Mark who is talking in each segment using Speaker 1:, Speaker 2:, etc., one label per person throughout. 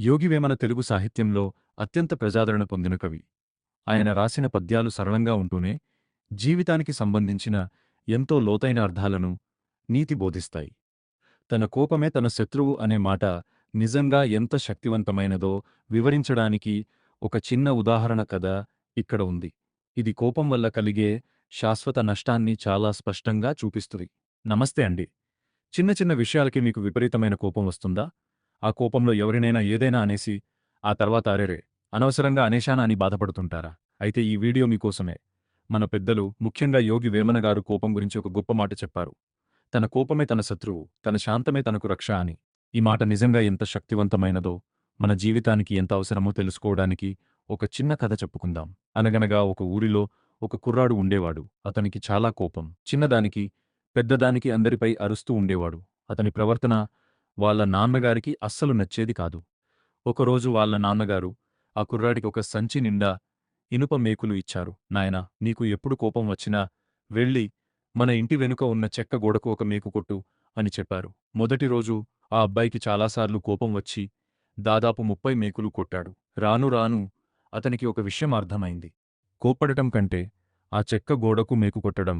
Speaker 1: యోగివేమన తెలుగు సాహిత్యంలో అత్యంత ప్రజాదరణ పొందిన కవి. ఆయన రాసిన పద్యాలు సరళంగా ఉంటూనే జీవితానికి సంబంధించిన ఎంతో లోతైన అర్థాలను నీతి బోధిస్తాయి. తన కోపమే తన శత్రువు అనే మాట నిజంగా ఎంత శక్తివంతమైనదో వివరించడానికి ఒక చిన్న ఉదాహరణ కథ ఇక్కడ ఉంది. ఇది కోపం వల్ల కలిగే శాశ్వత నష్టాన్ని చాలా స్పష్టంగా చూపిస్తుంది. నమస్తే అండి. చిన్న చిన్న విషయాలకి మీకు విపరీతమైన కోపం వస్తుందా? ఆ కోపంలో ఎవరినైనా ఏదైనా అనేసి ఆ తర్వాత అరేరే అనవసరంగా అనేశానా అని బాధపడుతుంటారా? అయితే ఈ వీడియో మీకోసమే. మన పెద్దలు ముఖ్యంగా యోగి వేమన గారు కోపం గురించి ఒక గొప్ప మాట చెప్పారు. తన కోపమే తన శత్రువు తన శాంతమే తనకు రక్ష అని. ఈ మాట నిజంగా ఎంత శక్తివంతమైనదో మన జీవితానికి ఎంత అవసరమో తెలుసుకోవడానికి ఒక చిన్న కథ చెప్పుకుందాం. అనగనగా ఒక ఊరిలో ఒక కుర్రాడు ఉండేవాడు. అతనికి చాలా కోపం. చిన్నదానికి పెద్దదానికి అందరిపై అరుస్తూ ఉండేవాడు. అతని ప్రవర్తన వాళ్ళ నాన్నగారికి అస్సలు నచ్చేది కాదు. ఒకరోజు వాళ్ళ నాన్నగారు ఆ కుర్రాడికి ఒక సంచి నిండా ఇనుప మేకులు ఇచ్చారు. నాయనా నీకు ఎప్పుడు కోపం వచ్చినా వెళ్ళి మన ఇంటి వెనుక ఉన్న చెక్క గోడకు ఒక మేకు కొట్టు అని చెప్పారు. మొదటి రోజు ఆ అబ్బాయికి చాలాసార్లు కోపం వచ్చి దాదాపు ముప్పై మేకులు కొట్టాడు. రాను రాను అతనికి ఒక విషయం అర్థమైంది. కోప్పడటం కంటే ఆ చెక్క గోడకు మేకు కొట్టడం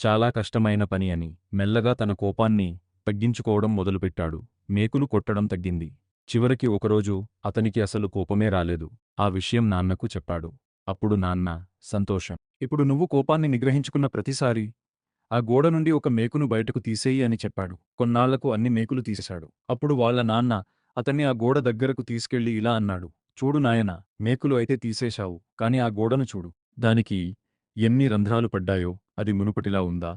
Speaker 1: చాలా కష్టమైన పని అని మెల్లగా తన కోపాన్ని తగ్గించుకోవడం మొదలుపెట్టాడు. మేకులు కొట్టడం తగ్గింది. చివరికి ఒకరోజు అతనికి అసలు కోపమే రాలేదు. ఆ విషయం నాన్నకు చెప్పాడు. అప్పుడు నాన్న సంతోషం. ఇప్పుడు నువ్వు కోపాన్ని నిగ్రహించుకున్న ప్రతిసారి ఆ గోడ నుండి ఒక మేకును బయటకు తీసేయి అని చెప్పాడు. కొన్నాళ్ళకు అన్ని మేకులు తీసేశాడు. అప్పుడు వాళ్ళ నాన్న అతన్ని ఆ గోడ దగ్గరకు తీసుకెళ్ళి ఇలా అన్నాడు. చూడు నాయనా మేకులు అయితే తీసేశావు కాని ఆ గోడను చూడు. దానికి ఎన్ని రంధ్రాలు పడ్డాయో అది మునుపటిలా ఉందా?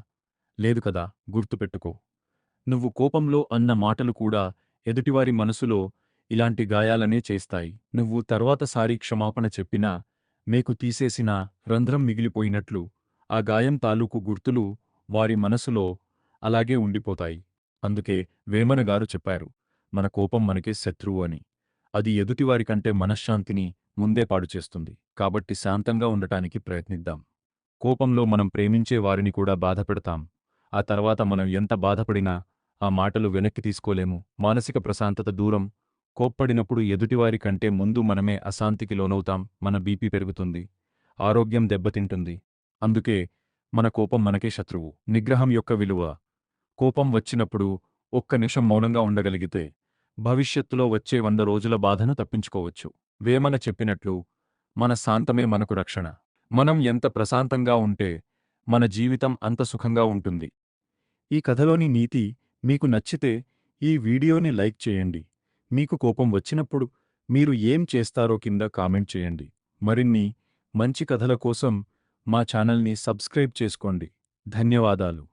Speaker 1: లేదు కదా గుర్తుపెట్టుకో. నువ్వు కోపంలో అన్న మాటలు కూడా ఎదుటివారి మనసులో ఇలాంటి గాయాలనే చేస్తాయి. నువ్వు తర్వాతసారి క్షమాపణ చెప్పినా మేకు తీసేసిన రంధ్రం మిగిలిపోయినట్లు ఆ గాయం తాలూకు గుర్తులు వారి మనసులో అలాగే ఉండిపోతాయి. అందుకే వేమనగారు చెప్పారు మన కోపం మనకే శత్రువు అని. అది ఎదుటివారికంటే మనశ్శాంతిని ముందే పాడుచేస్తుంది కాబట్టి శాంతంగా ఉండటానికి ప్రయత్నిద్దాం. కోపంలో మనం ప్రేమించే వారిని కూడా బాధపెడతాం. ఆ తర్వాత మనం ఎంత బాధపడినా ఆ మాటలు వెనక్కి తీసుకోలేము. మానసిక ప్రశాంతత దూరం. కోప్పడినప్పుడు ఎదుటివారి కంటే ముందు మనమే అశాంతికి లోనవుతాం. మన బీపీ పెరుగుతుంది. ఆరోగ్యం దెబ్బతింటుంది. అందుకే మన కోపం మనకే శత్రువు. నిగ్రహం యొక్క విలువ. కోపం వచ్చినప్పుడు ఒక్క నిమిషం మౌనంగా ఉండగలిగితే భవిష్యత్తులో వచ్చే వంద రోజుల బాధను తప్పించుకోవచ్చు. వేమన చెప్పినట్లు మన శాంతమే మనకు రక్షణ. మనం ఎంత ప్రశాంతంగా ఉంటే మన జీవితం అంత సుఖంగా ఉంటుంది. ఈ కథలోని నీతి మీకు నచ్చితే ఈ వీడియోని లైక్ చేయండి. మీకు కోపం వచ్చినప్పుడు మీరు ఏం చేస్తారో కింద కామెంట్ చేయండి. మరిన్ని మంచి కథల కోసం మా ఛానల్ని సబ్స్క్రైబ్ చేసుకోండి. ధన్యవాదాలు.